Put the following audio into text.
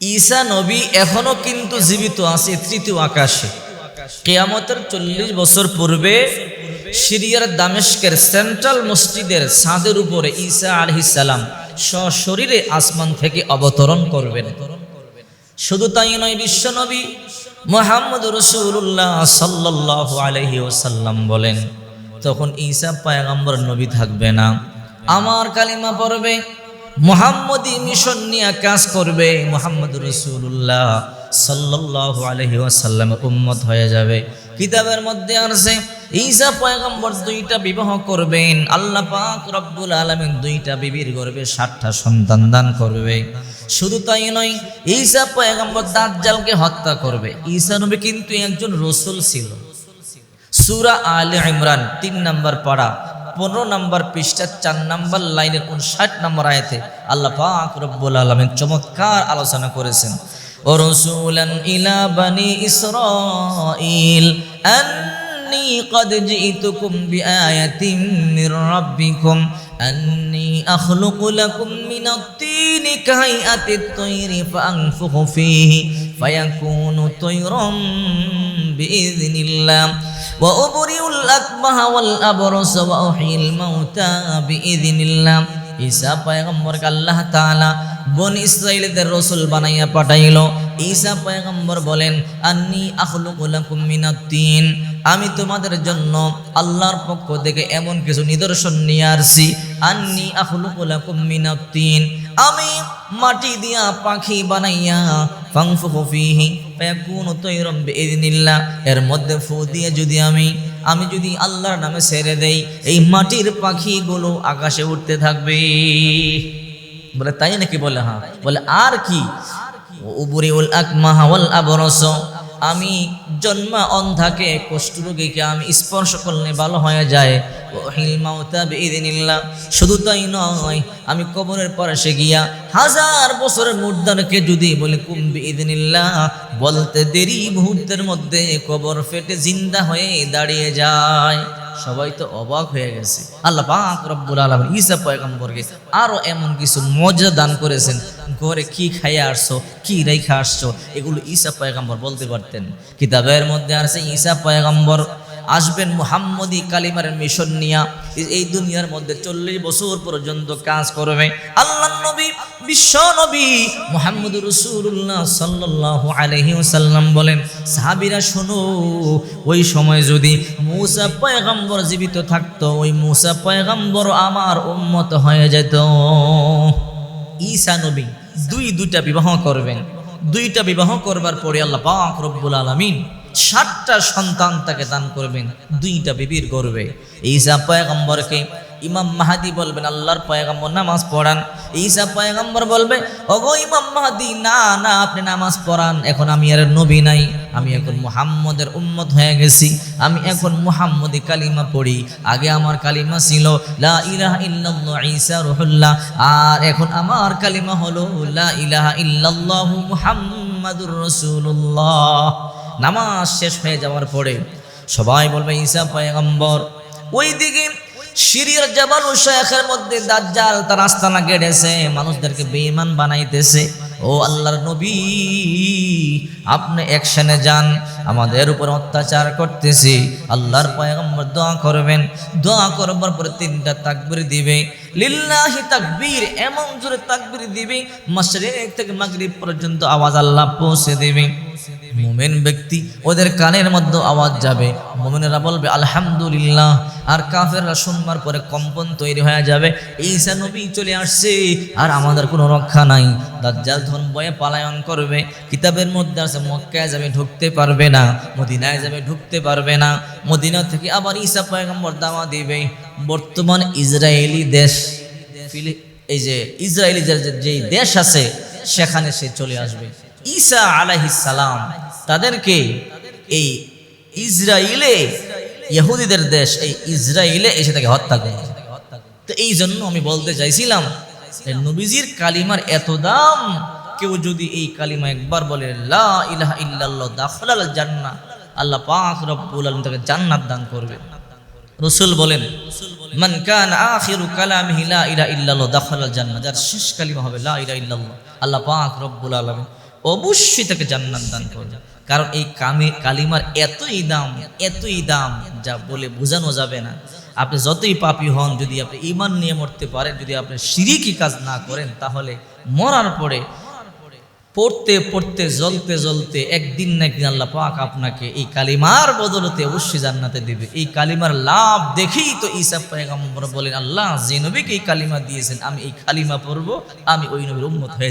ঈসা নবী এখনও কিন্তু জীবিত আছে তৃতীয় আকাশে। কেয়ামতের চল্লিশ বছর পূর্বে সিরিয়ার দামেস্কের সেন্ট্রাল মসজিদের ছাদের উপরে ঈসা আলহিসাল্লাম সশরীরে আসমান থেকে অবতরণ করবেন। শুধু তাই নয় বিশ্বনবী মোহাম্মদ রসুল্লাহ সাল্লাহ আলহি ওসাল্লাম বলেন, তখন ঈসা পায়গাম্বর নবী থাকবে না। আমার কালিমা পড়বে মোহাম্মদী মিশন নিয়ে কাজ করবে মোহাম্মদ রসুল্লাহ সাল্লাহ আলহি ওয়াসাল্লামের উম্মত হয়ে যাবে। কিতাবের মধ্যে আছে, ঈসা পয়গম্বর দুইটা বিবাহ করবেন, আল্লাহ পাক রব্বুল আলমিন দুইটা বিবির গর্বে ষাটটা সন্তান দান করবে। শুধু তাই নয়, ঈসা পয়গম্বর দাজ্জালকে হত্যা করবে। ঈসা নবী কিন্তু একজন রসুল ছিল। সুরা আলে ইমরান তিন নম্বর পাড়া পনেরো নম্বর পৃষ্ঠার চার নম্বর লাইনের উনষাট নম্বর আয়াতে আল্লাহ পাক রব্বুল আলমের চমৎকার আলোচনা করেছেন। ও রসুলান ইলা বানি ইসরাইল أني قد جئتكم بآية من ربكم أني أخلق لكم من الطين كهيئة الطير فأنفخ فيه فيكون طيرا بإذن الله وأبرئ الأكمه والأبرص وأحيي الموتى بإذن الله ঈসা পয়গম্বরকে আল্লাহ তাআলা বন ইসরাইলদের রসুল বানাইয়া পাঠাইল ঈসা পয়গম্বর বলেন আন্নি আখলুকু লাকুম মিনাত-তিন আমি তোমাদের জন্য আল্লাহর পক্ষ থেকে এমন কিছু নিদর্শন নিয়ে আসছি। আন্নি আখলুকু লাকুম মিনাত-তিন আমি মাটি দিয়া পাখি বানাইয়া ফাংফুখু ফিহি ফায়াকুনু তায়রাম এর মধ্যে ফু দিয়ে যদি আমি আমি যদি আল্লাহর নামে ছেড়ে দেই, এই মাটির পাখিগুলো আকাশে উঠতে থাকবে। বলে তাই নাকি বলে? হ্যাঁ। বলে আর কি? উবরিউল আকমাহা ওয়াল আবরস। আমি জন্মা অন্ধাকে কষ্ট রোগীকে আমি স্পর্শ করলে ভালো হয়ে যায়। শুধু তাই নয়, আমি কবরের পাশে গিয়া হাজার বছরের মুর্দানকে যদি বলে কুম্বি নিল্লাহ বলতে দেরি মুহূর্তের মধ্যে কবর ফেটে জিন্দা হয়ে দাঁড়িয়ে যায়। সবাই তো অবাক হয়ে গেছে। আল্লাহ পাক রব্বুল আলামিন ঈসা পয়গম্বরকে আরও এমন কিছু মজা দান করেছেন। ঘরে কি খাইয়ে আসছো, কি রেখে আসছো, এগুলো ঈসা পয়গম্বর বলতে পারতেন। কিতাবের মধ্যে আছে ঈসা পয়গম্বর। আসবেন মুহাম্মদি কালিমার মিশন নিয়া। এই দুনিয়ার মধ্যে চল্লিশ বছর পর্যন্ত কাজ করবে। আল্লাহ নবী, বিশ্ব নবী মোহাম্মদ রসুল্লাহ সাল্লাহ আলহি সাল্লাম বলেন, সাহাবিরা শোনো, ওই সময় যদি মূসা পয়গম্বর জীবিত থাকতো, ওই মূসা পয়গম্বর আমার উন্মত হয়ে যেত। ঈসা নবী দুই দুইটা বিবাহ করবেন। দুইটা বিবাহ করবার পরে আল্লাহ পাক রব্বুল আলমিন ষাটটা সন্তান তাকে দান করবেন, দুইটা বিবির গর্বে। ঈসা পয়গম্বরকে ইমাম মাহাদি বলবেন, আল্লাহর পয়গম্বর নামাজ পড়ান। ঈসা পয়গম্বর বলবে, ওগো ইমাম মাহাদি, না না, আপনি নামাজ পড়ান। এখন আমি আর নবী নাই। আমি এখন মুহাম্মদের উম্মত হয়ে গেছি। আমি এখন মুহাম্মদি কালিমা পড়ি। আগে আমার কালিমা ছিল, লা ইলাহা ইল্লাল্লাহ, ঈসা রুহুল্লাহ। আর এখন আমার কালিমা হলো, লা ইলাহা ইল্লাল্লাহু মুহাম্মাদুর রাসূলুল্লাহ। নামাজ শেষ হয়ে যাওয়ার পরে সবাই বলবে, ঈসা পয়গম্বর। ওইদিকে সিরিয়ার জাবাল শেখের মধ্যে দাজ্জাল তার আস্তানা গেড়েছে, মানুষদেরকে বেঈমান বানাইতেছে। ও আল্লাহর নবী, আপনি অ্যাকশনে যান, আমাদের উপর অত্যাচার করতেছি। আল্লাহর পয়গম্বর দোয়া করবেন। দোয়া করবার পরে তিনটা তাকবীর দিবে। লিল্লাহি তাকবীর, এমন জোরে তাকবীর দিবে মাশরিক থেকে মাগরিব পর্যন্ত আওয়াজ আল্লাহ পৌঁছে দেবে। মোমেন ব্যক্তি ওদের কানের মধ্যে আওয়াজ যাবে। মোমেনেরা বলবে, আলহামদুলিল্লাহ। আর কাফেররা শুনবার পরে কম্পন তৈরি হয়ে যাবে, ঈসা নবী চলে আসছে। আর আমাদের কোনো রক্ষা নাই। দাজ্জাল ধন বয়ে পালায়ন করবে। কিতাবের মধ্যে আছে, মক্কায় যাবে, ঢুকতে পারবে না। মদিনায় যাবে, ঢুকতে পারবে না। মদিনা থেকে আবার ঈসা পয়গম্বর দাওয়া দিবে। বর্তমান ইসরায়েলি দেশ এই যে ইসরায়েলি যে দেশ আছে, সেখানে সে চলে আসবে। ঈসা সালাম তাদেরকে এই ইসরায়েলে ইহুদিদের দেশ এই ইসরায়েলে এসে তাকে হত্যা করে। তো এই জন্য আমি বলতে চাইছিলাম নবীজির কালিমার এত দাম, কেউ যদি এই কালিমা একবার বলে, লা ইলাহা ইল্লাল্লাহ, দাখলাল জান্নাহ আল্লাহ পাক রব্বুল আলামিন তাকে জান্নাত দান করবে। রসুল বলেন, মান কান আখিরু কালামিহি লা ইলাহা ইল্লাল্লাহ, দাখালাল জান্নাহ যার শেষ কালিমা হবে লা ইলাহা ইল্লাল্লাহ, আল্লাহ পাক রব্বুল আলামিন অবশ্যই তাকে জান্নাত দান করবে। কারণ এই কামে, কালিমার এতই দাম এতই দাম যা বলে বোঝানো যাবে না। আপনি যতই পাপী হন, যদি আপনি ইমান নিয়ে মরতে পারেন, যদি আপনি সিরিকি কাজ না করেন, তাহলে মরার পরে পড়তে পড়তে, জ্বলতে জ্বলতে একদিন না একদিন আল্লাহ পাক আপনাকে এই কালিমার বদলতে অবশ্যই জান্নাতে দেবে। এই কালিমার লাভ দেখেই তো ঈসা পয়গম্বর বলেন, আল্লাহ, যে নবীকে এই কালিমা দিয়েছেন, আমি এই কালিমা পড়ব, আমি ওই নবীর উম্মত হয়ে।